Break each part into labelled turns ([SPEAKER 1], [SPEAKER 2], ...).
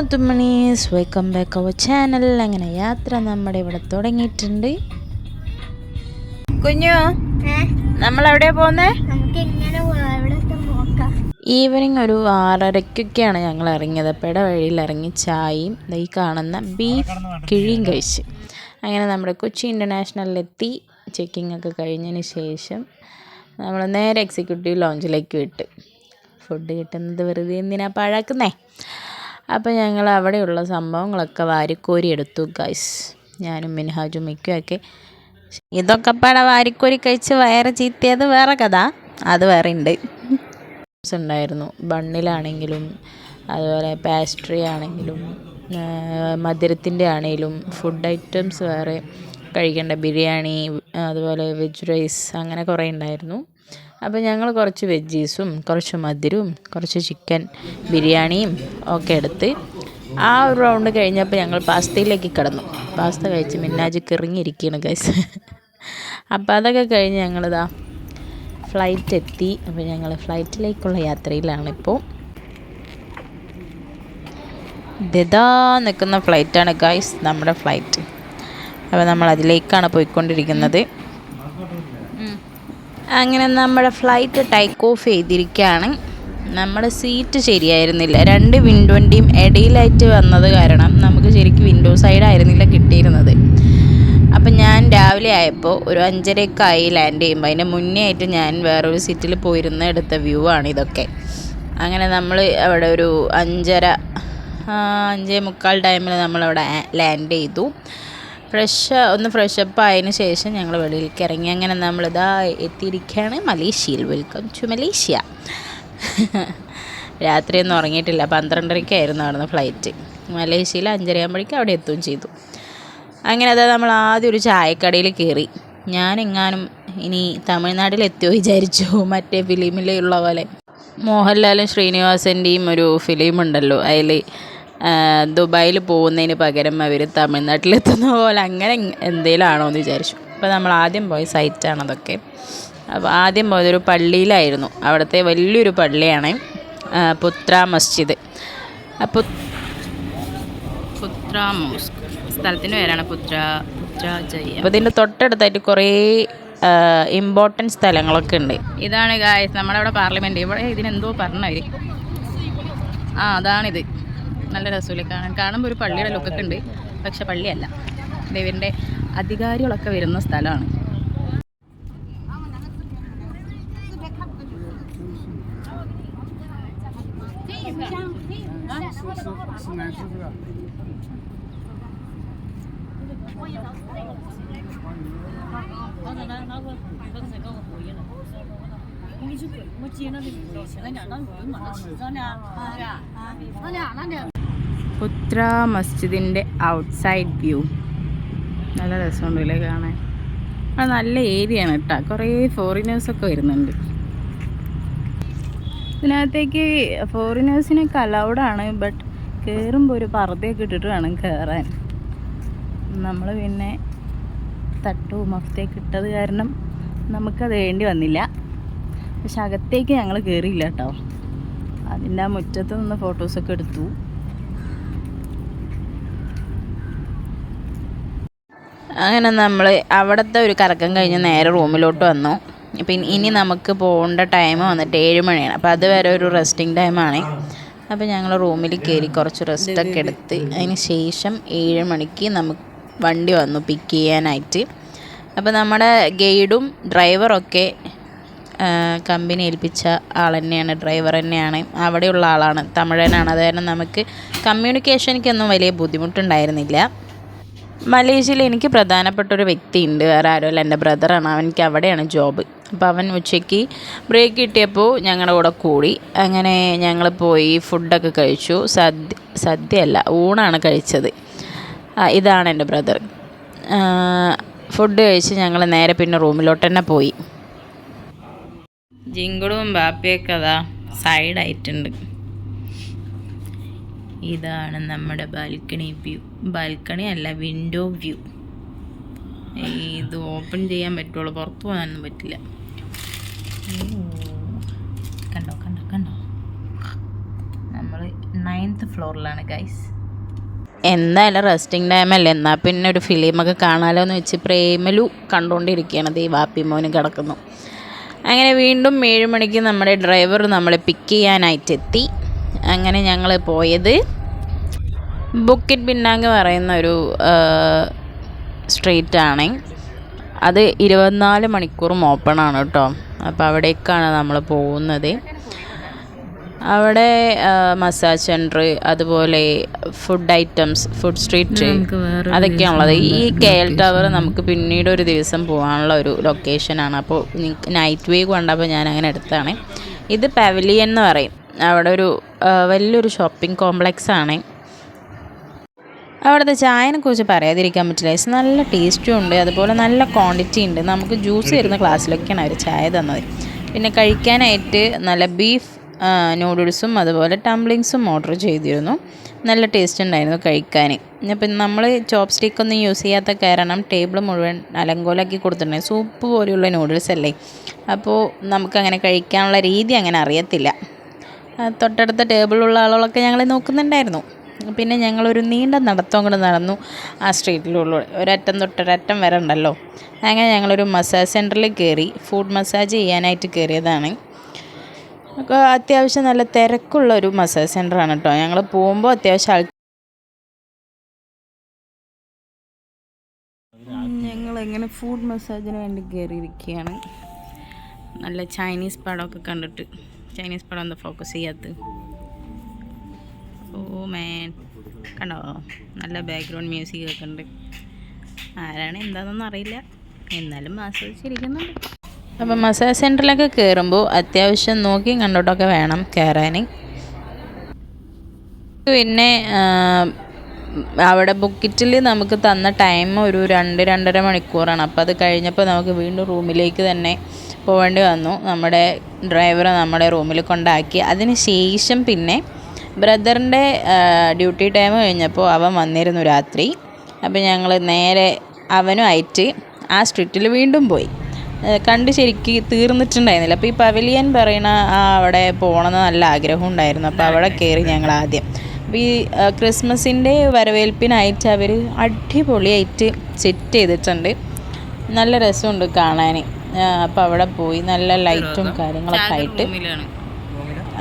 [SPEAKER 1] മുത്തുമണീസ് welcome back our channel അങ്ങനെ യാത്ര നമ്മുടെ ഇവിടെ തുടങ്ങിയിട്ടുണ്ട്. കുഞ്ഞു നമ്മൾ എവിടെയാ പോകുന്നേ ഈവനിങ് ഒരു ആറരയ്ക്കൊക്കെയാണ് ഞങ്ങൾ ഇറങ്ങിയത്. പെട വഴിയിൽ ഇറങ്ങി ചായയും ഈ കാണുന്ന ബീഫ് കിഴിയും കഴിച്ച്. അങ്ങനെ നമ്മുടെ കൊച്ചി ഇന്റർനാഷണലിലെത്തി ചെക്കിംഗ് ഒക്കെ കഴിഞ്ഞതിന് ശേഷം നമ്മൾ നേരെ എക്സിക്യൂട്ടീവ് ലോഞ്ചിലേക്ക് വിട്ട്. ഫുഡ് കിട്ടുന്നത് വെറുതെ എന്തിനാ പാഴാക്കുന്നേ? അപ്പോൾ ഞങ്ങൾ അവിടെയുള്ള സംഭവങ്ങളൊക്കെ വാരിക്കോരി എടുത്തു ഗൈസ് ഞാനും മിൻഹാജും മിക്കുമൊക്കെ. ഇതൊക്കെ പാടെ വാരിക്കോരി കഴിച്ച് വയറ് ചീത്തിയത് വേറെ കഥ. അത് വേറെ ഉണ്ട് ഉണ്ടായിരുന്നു. ബണ്ണിലാണെങ്കിലും അതുപോലെ പാസ്ട്രി ആണെങ്കിലും മധുരത്തിന്റെ ആണെങ്കിലും ഫുഡ് ഐറ്റംസ് വേറെ. കഴിക്കേണ്ട ബിരിയാണി അതുപോലെ വെജ് റൈസ് അങ്ങനെ കുറേ ഉണ്ടായിരുന്നു. അപ്പോൾ ഞങ്ങൾ കുറച്ച് വെജീസും കുറച്ച് മധുരവും കുറച്ച് ചിക്കൻ ബിരിയാണിയും ഒക്കെ എടുത്ത് ആ ഒരു റൗണ്ട് കഴിഞ്ഞപ്പോൾ ഞങ്ങൾ പാസ്തയിലേക്ക് കിടന്നു. പാസ്ത കഴിച്ച് മിന്നാജ് കിറങ്ങിയിരിക്കുകയാണ് ഗൈസ് അപ്പോൾ അതൊക്കെ കഴിഞ്ഞ് ഞങ്ങളിതാ ഫ്ലൈറ്റ് എത്തി. അപ്പോൾ ഞങ്ങൾ ഫ്ലൈറ്റിലേക്കുള്ള യാത്രയിലാണിപ്പോൾ ദതാ നിൽക്കുന്ന ഫ്ലൈറ്റാണ് ഗൈസ് നമ്മുടെ ഫ്ലൈറ്റ് അപ്പോൾ നമ്മൾ അതിലേക്കാണ് പോയിക്കൊണ്ടിരിക്കുന്നത്. അങ്ങനെ നമ്മുടെ ഫ്ലൈറ്റ് ടേക്ക് ഓഫ് ചെയ്തിരിക്കുകയാണ് നമ്മുടെ സീറ്റ് ശരിയായിരുന്നില്ല. രണ്ട് വിൻഡോന്റെയും ഇടയിലായിട്ട് വന്നത് കാരണം നമുക്ക് ശരിക്കും വിൻഡോ സൈഡ് ആയിരുന്നില്ല കിട്ടിയിരുന്നത്. അപ്പം ഞാൻ രാവിലെ ആയപ്പോൾ ഒരു അഞ്ചരയൊക്കെയായി ലാൻഡ് ചെയ്യുമ്പോൾ അതിന്റെ മുന്നേ ആയിട്ട് ഞാൻ വേറൊരു സീറ്റിൽ പോയിരുന്ന എടുത്ത വ്യൂ ആണ് ഇതൊക്കെ. അങ്ങനെ നമ്മൾ അവിടെ ഒരു അഞ്ചര അഞ്ചേ മുക്കാൽ ടൈമിൽ നമ്മളവിടെ ലാൻഡ് ചെയ്തു. ഫ്രഷ് ഒന്ന് ഫ്രഷപ്പ് ആയതിന് ശേഷം ഞങ്ങൾ വെളിയിലേക്ക് ഇറങ്ങി. അങ്ങനെ നമ്മളിതാ എത്തിയിരിക്കുകയാണ് മലേഷ്യയിൽ. Welcome to Malaysia. രാത്രിയൊന്നും ഉറങ്ങിയിട്ടില്ല. പന്ത്രണ്ടരയ്ക്കായിരുന്നു അവിടുന്ന് ഫ്ലൈറ്റ് മലേഷ്യയിൽ അഞ്ചരയാകുമ്പോഴേക്കും അവിടെ എത്തുകയും ചെയ്തു. അങ്ങനെ അതാ നമ്മൾ ആദ്യം ഒരു ചായക്കടയിൽ കയറി. ഞാനെങ്ങാനും ഇനി തമിഴ്നാട്ടിൽ എത്തിയോ വിചാരിച്ചു. മറ്റേ ഫിലിമിലുള്ള പോലെ. മോഹൻലാലും ശ്രീനിവാസന്റെയും ഒരു ഫിലിം ഉണ്ടല്ലോ അതിൽ ദുബായിൽ പോകുന്നതിന് പകരം അവർ തമിഴ്നാട്ടിലെത്തുന്ന പോലെ അങ്ങനെ എന്തെങ്കിലും ആണോ എന്ന് വിചാരിച്ചു. അപ്പോൾ നമ്മൾ ആദ്യം പോയ സൈറ്റാണ് അതൊക്കെ. അപ്പോൾ ആദ്യം പോയതൊരു പള്ളിയിലായിരുന്നു. അവിടുത്തെ വലിയൊരു പള്ളിയാണ് പുത്ര മസ്ജിദ്. അപ്പോൾ പുത്ര മോസ്ക്. സ്ഥലത്തിന്റെ പേരാണ് പുത്ര പുത്ര ജയ അപ്പോൾ ഇതിന്റെ തൊട്ടടുത്തായിട്ട് കുറേ ഇമ്പോർട്ടന്റ് സ്ഥലങ്ങളൊക്കെ ഉണ്ട്. ഇതാണ് ഗായസ് നമ്മുടെ അവിടെ പാർലമെന്റ് ഇവിടെ ഇതിനെന്തോ പറഞ്ഞവർ ആ അതാണിത്. നല്ല രസമില്ല കാണാൻ? കാണുമ്പോൾ ഒരു പള്ളിയുടെ ലുക്കൊക്കെ ഉണ്ട്. പക്ഷെ പള്ളിയല്ല. ദൈവന്റെ അധികാരികളൊക്കെ വരുന്ന സ്ഥലമാണ്. പുത്ര മസ്ജിദിന്റെ ഔട്ട്സൈഡ് വ്യൂ നല്ല രസമുണ്ടല്ലേ കാണാൻ. അത് നല്ല ഏരിയ ആണ് കേട്ടോ കുറേ ഫോറിനേഴ്സൊക്കെ വരുന്നുണ്ട്. ഇതിനകത്തേക്ക് ഫോറിനേഴ്സിനൊക്കെ അലൗഡാണ് ബട്ട് കയറുമ്പോൾ ഒരു പർദ്ദയൊക്കെ ഇട്ടിട്ട് വേണം കയറാൻ നമ്മൾ പിന്നെ തട്ടു മഫ്തയൊക്കെ ഇട്ടത് കാരണം നമുക്കത് വേണ്ടി വന്നില്ല. പക്ഷെ അകത്തേക്ക് ഞങ്ങൾ കയറിയില്ല കേട്ടോ. അതിന്റെ ആ മുറ്റത്ത് നിന്ന് ഫോട്ടോസൊക്കെ എടുത്തു. അങ്ങനെ നമ്മൾ അവിടുത്തെ ഒരു കറക്കം കഴിഞ്ഞ് നേരെ റൂമിലോട്ട് വന്നു. പിന്നെ ഇനി നമുക്ക് പോകേണ്ട ടൈം വന്നിട്ട് ഏഴ് മണിയാണ്. അപ്പോൾ അതുവരെ ഒരു റെസ്റ്റിംഗ് ടൈമാണ് അപ്പോൾ ഞങ്ങൾ റൂമിൽ കയറി കുറച്ച് റെസ്റ്റൊക്കെ എടുത്ത് അതിന് ശേഷം ഏഴ് മണിക്ക് നമുക്ക് വണ്ടി വന്നു പിക്ക് ചെയ്യാനായിട്ട്. അപ്പോൾ നമ്മുടെ ഗൈഡും ഡ്രൈവറൊക്കെ കമ്പനി ഏൽപ്പിച്ച ആൾ തന്നെയാണ് ഡ്രൈവർ തന്നെയാണ്. അവിടെയുള്ള ആളാണ്. തമിഴനാണ്. അത് കാരണം നമുക്ക് കമ്മ്യൂണിക്കേഷനിക്കൊന്നും വലിയ ബുദ്ധിമുട്ടുണ്ടായിരുന്നില്ല. മലേഷ്യയിൽ എനിക്ക് പ്രധാനപ്പെട്ട ഒരു വ്യക്തി ഉണ്ട് വേറെ ആരോ അല്ല. എന്റെ ബ്രദറാണ് അവനിക്ക് അവിടെയാണ് ജോബ് അപ്പോൾ അവൻ ഉച്ചയ്ക്ക് ബ്രേക്ക് കിട്ടിയപ്പോൾ ഞങ്ങളുടെ കൂടെ കൂടി. അങ്ങനെ ഞങ്ങൾ പോയി ഫുഡൊക്കെ കഴിച്ചു. സദ്യ അല്ല ഊണാണ് കഴിച്ചത്. ഇതാണ് എന്റെ ബ്രദർ ഫുഡ് കഴിച്ച് ഞങ്ങൾ നേരെ പിന്നെ റൂമിലോട്ട് തന്നെ പോയി. ജിങ്കുടും ബാപ്പിയൊക്കെ അതാ സൈഡായിട്ടുണ്ട്. ഇതാണ് നമ്മുടെ ബാൽക്കണി വ്യൂ. ബാൽക്കണി അല്ല വിൻഡോ വ്യൂ. ഇത് ഓപ്പൺ ചെയ്യാൻ പറ്റുള്ളൂ. പുറത്ത് പോകാനൊന്നും പറ്റില്ല. കണ്ടോ കണ്ടോ കണ്ടോ? നമ്മൾ നയൻത് നയൻത്ത് ഫ്ലോറിലാണ് ഗൈസ് എന്തായാലും റെസ്റ്റിംഗ് ടൈം അല്ലേ? എന്നാൽ പിന്നെ ഒരു ഫിലിമൊക്കെ കാണാലോ എന്ന് വെച്ച് പ്രേമലു കണ്ടുകൊണ്ടിരിക്കുകയാണ് ഈ വാപ്പി മോനും കിടക്കുന്നു. അങ്ങനെ വീണ്ടും ഏഴ് മണിക്ക് നമ്മുടെ ഡ്രൈവർ നമ്മളെ പിക്ക് ചെയ്യാനായിട്ട് എത്തി അങ്ങനെ ഞങ്ങൾ പോയത്. ബുക്കിറ്റ് പിന്നാങ്ക് പറയുന്ന ഒരു സ്ട്രീറ്റ് ആണ്. അത് ഇരുപത്തിനാല് മണിക്കൂറും ഓപ്പൺ ആണ് കേട്ടോ. അപ്പോൾ അവിടേക്കാണ് നമ്മൾ പോകുന്നത്. അവിടെ മസാജ് സെന്റർ അതുപോലെ ഫുഡ് ഐറ്റംസ് ഫുഡ് സ്ട്രീറ്റ് അതൊക്കെയാണുള്ളത്. ഈ കെ എൽ ടവർ നമുക്ക് പിന്നീട് ഒരു ദിവസം പോകാനുള്ള ഒരു ലൊക്കേഷനാണ് അപ്പോൾ നൈറ്റ് വ്യൂ കണ്ടപ്പോൾ ഞാൻ അങ്ങനെ എടുത്താണ് ഇത് പവലിയൻ എന്ന് പറയും. അവിടെ ഒരു വലിയൊരു ഷോപ്പിംഗ് കോംപ്ലക്സ് ആണ്. അവിടുത്തെ ചായനെ കുറിച്ച് പറയാതിരിക്കാൻ പറ്റില്ല. നല്ല ടേസ്റ്റും ഉണ്ട്. അതുപോലെ നല്ല ക്വാണ്ടിറ്റി ഉണ്ട്. നമുക്ക് ജ്യൂസ് തരുന്ന ക്ലാസ്സിലൊക്കെയാണ് അവർ ചായ തന്നത്. പിന്നെ കഴിക്കാനായിട്ട് നല്ല ബീഫ് നൂഡിൽസും അതുപോലെ ടംബ്ലിങ്സും ഓർഡർ ചെയ്തിരുന്നു. നല്ല ടേസ്റ്റ് ഉണ്ടായിരുന്നു കഴിക്കാൻ. അപ്പം നമ്മൾ ചോപ്പ് സ്റ്റിക്കൊന്നും യൂസ് ചെയ്യാത്ത കാരണം ടേബിൾ മുഴുവൻ അലങ്കോലാക്കി കൊടുത്തിട്ടുണ്ട്. സൂപ്പ് പോലെയുള്ള നൂഡിൽസ് അല്ലേ? അപ്പോൾ നമുക്കങ്ങനെ കഴിക്കാനുള്ള രീതി അങ്ങനെ അറിയത്തില്ല. തൊട്ടടുത്ത ടേബിളിലുള്ള ആളുകളൊക്കെ ഞങ്ങളെ നോക്കുന്നുണ്ടായിരുന്നു. പിന്നെ ഞങ്ങളൊരു നീണ്ട നടത്തം കൂടെ നടന്നു. ആ സ്ട്രീറ്റിലുള്ള ഒരറ്റം തൊട്ടൊരറ്റം വരെ ഉണ്ടല്ലോ. അങ്ങനെ ഞങ്ങളൊരു മസാജ് സെന്ററിൽ കയറി ഫുഡ് മസാജ് ചെയ്യാനായിട്ട് കയറിയതാണ് അത്യാവശ്യം നല്ല തിരക്കുള്ള ഒരു മസാജ് സെന്ററാണ് കേട്ടോ ഞങ്ങൾ പോകുമ്പോൾ അത്യാവശ്യം ആൾ ഞങ്ങൾ എങ്ങനെ ഫുഡ് മസാജിന് വേണ്ടി കയറിയിരിക്കുകയാണ് നല്ല ചൈനീസ് പടമൊക്കെ കണ്ടിട്ട്. ചൈനീസ് പടം എന്താ ഫോക്കസ് ചെയ്യാത്ത ഓ മേൻ കണ്ടോ? നല്ല ബാക്ക്ഗ്രൗണ്ട് മ്യൂസിക് ഒക്കെ ഉണ്ട് ആരാണ് എന്താണെന്നൊന്നും അറിയില്ല. എന്നാലും ആസ്വദിച്ചിരിക്കുന്നുണ്ട് അപ്പം മസാജ് സെന്ററിലൊക്കെ കയറുമ്പോൾ അത്യാവശ്യം നോക്കിയും കണ്ടോട്ടൊക്കെ വേണം കയറാൻ പിന്നെ അവിടെ ബുക്കിറ്റിൽ നമുക്ക് തന്ന ടൈം ഒരു രണ്ട് രണ്ടര മണിക്കൂറാണ്. അപ്പോൾ അത് കഴിഞ്ഞപ്പോൾ നമുക്ക് വീണ്ടും റൂമിലേക്ക് തന്നെ പോകേണ്ടി വന്നു. നമ്മുടെ ഡ്രൈവറെ നമ്മുടെ റൂമിൽ കൊണ്ടാക്കി. അതിന് ശേഷം പിന്നെ ബ്രദറിന്റെ ഡ്യൂട്ടി ടൈം കഴിഞ്ഞപ്പോൾ അവൻ വന്നിരുന്നു രാത്രി. അപ്പോൾ ഞങ്ങൾ നേരെ അവനുമായിട്ട് ആ സ്ട്രീറ്റിൽ വീണ്ടും പോയി. കണ്ട് ശരിക്ക് തീർന്നിട്ടുണ്ടായിരുന്നില്ല. അപ്പോൾ ഈ പവലിയൻ പറയണ ആ അവിടെ പോകണമെന്ന് നല്ല ആഗ്രഹം ഉണ്ടായിരുന്നു. അപ്പോൾ അവിടെ കയറി ഞങ്ങൾ ആദ്യം. അപ്പോൾ ഈ ക്രിസ്മസിന്റെ വരവേൽപ്പിനായിട്ട് അവർ അടിപൊളിയായിട്ട് സെറ്റ് ചെയ്തിട്ടുണ്ട്. നല്ല രസമുണ്ട് കാണാൻ അപ്പോൾ അവിടെ പോയി നല്ല ലൈറ്റും കാര്യങ്ങളൊക്കെ ആയിട്ട്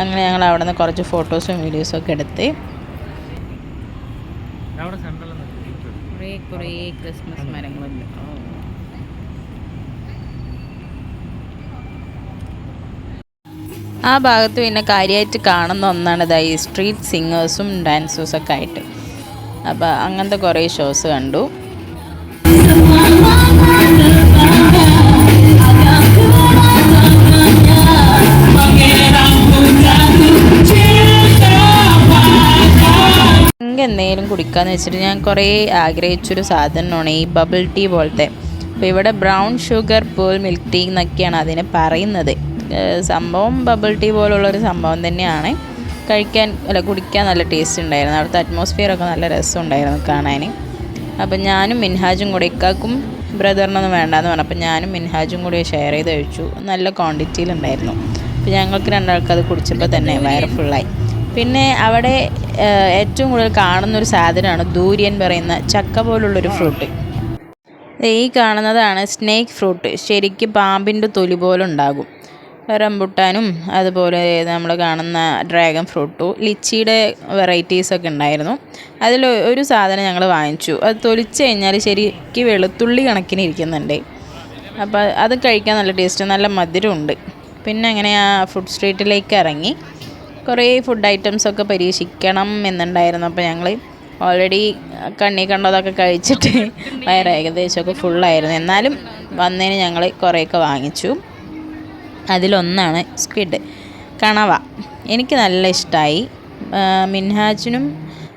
[SPEAKER 1] അങ്ങനെ ഞങ്ങൾ അവിടെ നിന്ന് കുറച്ച് ഫോട്ടോസും വീഡിയോസും ഒക്കെ എടുത്ത് കുറേ കുറേ ക്രിസ്മസ് മരങ്ങളുണ്ട്. ആ ഭാഗത്ത് പിന്നെ കാര്യമായിട്ട് കാണുന്ന ഒന്നാണ് ഈ സ്ട്രീറ്റ് സിംഗേഴ്സും ഡാൻസേഴ്സും ഒക്കെ ആയിട്ട്. അപ്പോൾ അങ്ങനത്തെ കുറേ ഷോസ് കണ്ടു. എന്തെങ്കിലും കുടിക്കാന്ന് വെച്ചിട്ട് ഞാൻ കുറേ ആഗ്രഹിച്ചൊരു സാധനമാണ് ഈ ബബിൾ ടീ പോലത്തെ. അപ്പോൾ ഇവിടെ brown sugar pearl milk tea എന്നൊക്കെയാണ് അതിനെ പറയുന്നത്. സംഭവം ബബിൾ ടീ പോലുള്ളൊരു സംഭവം തന്നെയാണ്. കഴിക്കാൻ അല്ല കുടിക്കാൻ നല്ല ടേസ്റ്റ് ഉണ്ടായിരുന്നു. അവിടുത്തെ അറ്റ്മോസ്ഫിയർ ഒക്കെ നല്ല രസമുണ്ടായിരുന്നു കാണാൻ. അപ്പം ഞാനും മിൻഹാജും കൂടെ ഇക്കാക്കും ബ്രദറിനൊന്നും വേണ്ടാന്ന് പറഞ്ഞു. അപ്പം ഞാനും മിൻഹാജും കൂടി ഷെയർ ചെയ്ത് കഴിച്ചു. നല്ല ക്വാണ്ടിറ്റിയിലുണ്ടായിരുന്നു അപ്പം ഞങ്ങൾക്ക് രണ്ടാൾക്ക് അത് കുടിച്ചപ്പോൾ തന്നെ വയറ് ഫുള്ളായി പിന്നെ അവിടെ ഏറ്റവും കൂടുതൽ കാണുന്നൊരു സാധനമാണ് ദൂര്യൻ പറയുന്ന ചക്ക പോലുള്ളൊരു ഫ്രൂട്ട് ഈ കാണുന്നതാണ് സ്നേക്ക് ഫ്രൂട്ട് ശരിക്കും പാമ്പിന്റെ തൊലി പോലെ ഉണ്ടാകും റംബുട്ടാനും അതുപോലെ നമ്മൾ കാണുന്ന ഡ്രാഗൺ ഫ്രൂട്ടും ലിച്ചിയുടെ വെറൈറ്റീസൊക്കെ ഉണ്ടായിരുന്നു. അതിൽ ഒരു സാധനം ഞങ്ങൾ വാങ്ങിച്ചു. അത് തൊലിച്ച് കഴിഞ്ഞാൽ ശരിക്ക് വെളുത്തുള്ളി കണക്കിന് ഇരിക്കുന്നുണ്ട്. അപ്പോൾ അത് കഴിക്കാൻ നല്ല ടേസ്റ്റ് നല്ല മധുരമുണ്ട്. പിന്നെ അങ്ങനെ ആ ഫുഡ് സ്ട്രീറ്റിലേക്ക് ഇറങ്ങി. കുറേ ഫുഡ് ഐറ്റംസൊക്കെ പരീക്ഷിക്കണം എന്നുണ്ടായിരുന്നു. അപ്പോൾ ഞങ്ങൾ ഓൾറെഡി കണ്ണി കണ്ടതൊക്കെ കഴിച്ചിട്ട് വയറ് ഏകദേശമൊക്കെ ഫുള്ളായിരുന്നു എന്നാലും വന്നതിന് ഞങ്ങൾ കുറേയൊക്കെ വാങ്ങിച്ചു. അതിലൊന്നാണ് സ്ക്വിഡ് കണവ. എനിക്ക് നല്ല ഇഷ്ടമായി മിൻഹാജിനും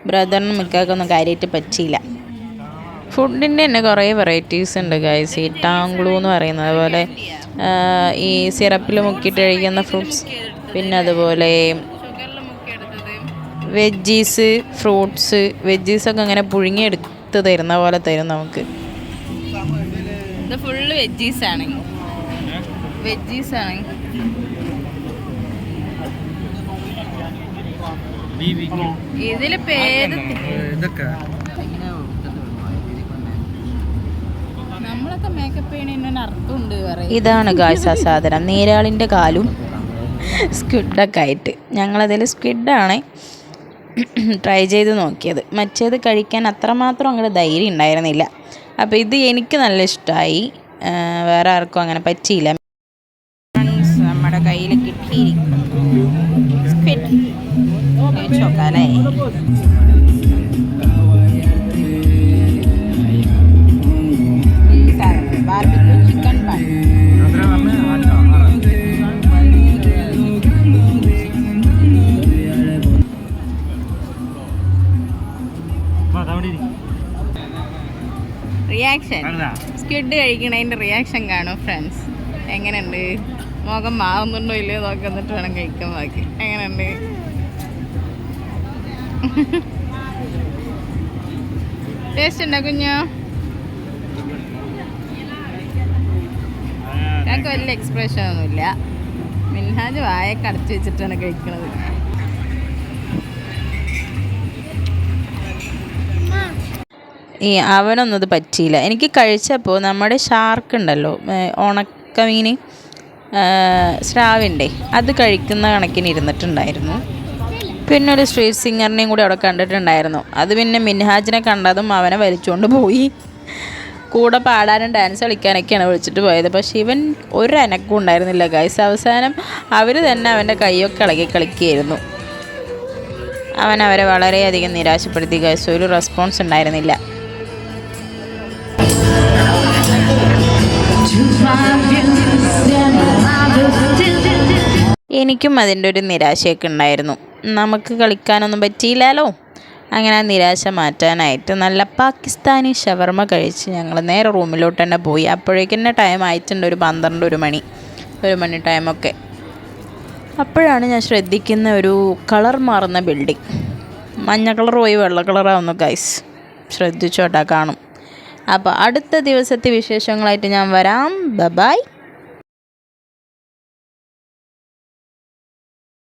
[SPEAKER 1] ബ്രദറിനും മിൽക്കാക്കൊന്നും കാര്യമായിട്ട് പറ്റിയില്ല. ഫുഡിന്റെ തന്നെ കുറേ വെറൈറ്റീസ് ഉണ്ട് ഗൈസ് ഈ ടാങ്ക്ലൂ എന്ന് പറയുന്നത്. അതുപോലെ ഈ സിറപ്പിൽ മുക്കിയിട്ട് കഴിക്കുന്ന ഫ്രൂട്ട്സ് പിന്നെ അതുപോലെ വെജീസ് ഫ്രൂട്ട്സ് വെജീസൊക്കെ അങ്ങനെ പുഴുങ്ങിയെടുത്ത് തരുന്ന പോലെ തരും നമുക്ക്. ഇത് ഫുള്ള് വെജീസാണ് വെജീസാണ് ആണ്. ഇതിൽ
[SPEAKER 2] പേര്
[SPEAKER 1] നമ്മളൊക്കെ മേക്കപ്പ് അർത്ഥമുണ്ട് ഇതാണ് ഗായ്സ് ആ സാധനം. നീരാളിന്റെ കാലും സ്ക്വിഡൊക്കെ ആയിട്ട്. ഞങ്ങളതിൽ സ്ക്വിഡാണ് ട്രൈ ചെയ്ത് നോക്കിയത്. മറ്റേത് കഴിക്കാൻ അത്രമാത്രം അങ്ങോട്ട് ധൈര്യം ഉണ്ടായിരുന്നില്ല. അപ്പോൾ ഇത് എനിക്ക് നല്ല ഇഷ്ടമായി വേറെ ആർക്കും അങ്ങനെ പറ്റിയില്ല. നോക്കാം അല്ലേ barbecue chicken bun reaction squid കഴിക്കണതിന്റെ reaction കാണും ഫ്രണ്ട്സ് എങ്ങനെയുണ്ട്? മുഖം മാറുന്നുണ്ടോ ഇല്ലയോ നോക്കി എന്നിട്ട് വേണം കഴിക്കാൻ ബാക്കി. എങ്ങനെയുണ്ട്? ടേസ്റ്റ് ഉണ്ടോ കുഞ്ഞോ? ഞങ്ങൾക്ക് വലിയ എക്സ്പ്രഷൻ ഒന്നുമില്ല. മിൻഹാജ് വായൊക്കെ അടച്ചു വെച്ചിട്ടാണ് കഴിക്കുന്നത് ഈ അവനൊന്നും അത് പറ്റിയില്ല. എനിക്ക് കഴിച്ചപ്പോൾ നമ്മുടെ ഷാർക്ക് ഉണ്ടല്ലോ ഉണക്കമീൻ സ്രാവിന്റെ അത് കഴിക്കുന്ന കണക്കിന് ഇരുന്നിട്ടുണ്ടായിരുന്നു. പിന്നെ ഒരു സ്ട്രീറ്റ് സിംഗറിനെയും കൂടി അവിടെ കണ്ടിട്ടുണ്ടായിരുന്നു. അത് പിന്നെ മിൻഹാജിനെ കണ്ടതും അവനെ വലിച്ചുകൊണ്ട് പോയി. കൂടെ പാടാനും ഡാൻസ് കളിക്കാനൊക്കെയാണ് വിളിച്ചിട്ട് പോയത്. പക്ഷെ ഇവൻ ഒരു അനക്കും ഉണ്ടായിരുന്നില്ല ഗൈസ് അവസാനം അവർ തന്നെ അവന്റെ കൈയൊക്കെ ഇളകി കളിക്കുകയായിരുന്നു. അവൻ അവരെ വളരെയധികം നിരാശപ്പെടുത്തി ഗൈസ് ഒരു റെസ്പോൺസ് ഉണ്ടായിരുന്നില്ല. എനിക്കും അതിന്റെ ഒരു നിരാശയൊക്കെ ഉണ്ടായിരുന്നു. നമുക്ക് കളിക്കാനൊന്നും പറ്റിയില്ലല്ലോ. അങ്ങനെ ആ നിരാശ മാറ്റാനായിട്ട് നല്ല പാകിസ്ഥാനി ഷവർമ കഴിച്ച് ഞങ്ങൾ നേരെ റൂമിലോട്ട് തന്നെ പോയി. അപ്പോഴേക്കും തന്നെ ടൈം ആയിട്ടുണ്ട് ഒരു പന്ത്രണ്ട് ഒരു മണി. ഒരു മണി ടൈമൊക്കെ അപ്പോഴാണ് ഞാൻ ശ്രദ്ധിക്കുന്ന ഒരു കളർ മാറുന്ന ബിൽഡിംഗ് മഞ്ഞ കളർ പോയി വെള്ള കളറാവുന്നു ഗൈസ് ശ്രദ്ധിച്ചോട്ടാ കാണും. അപ്പോൾ അടുത്ത ദിവസത്തെ വിശേഷങ്ങളായിട്ട് ഞാൻ വരാം. Bye-bye bye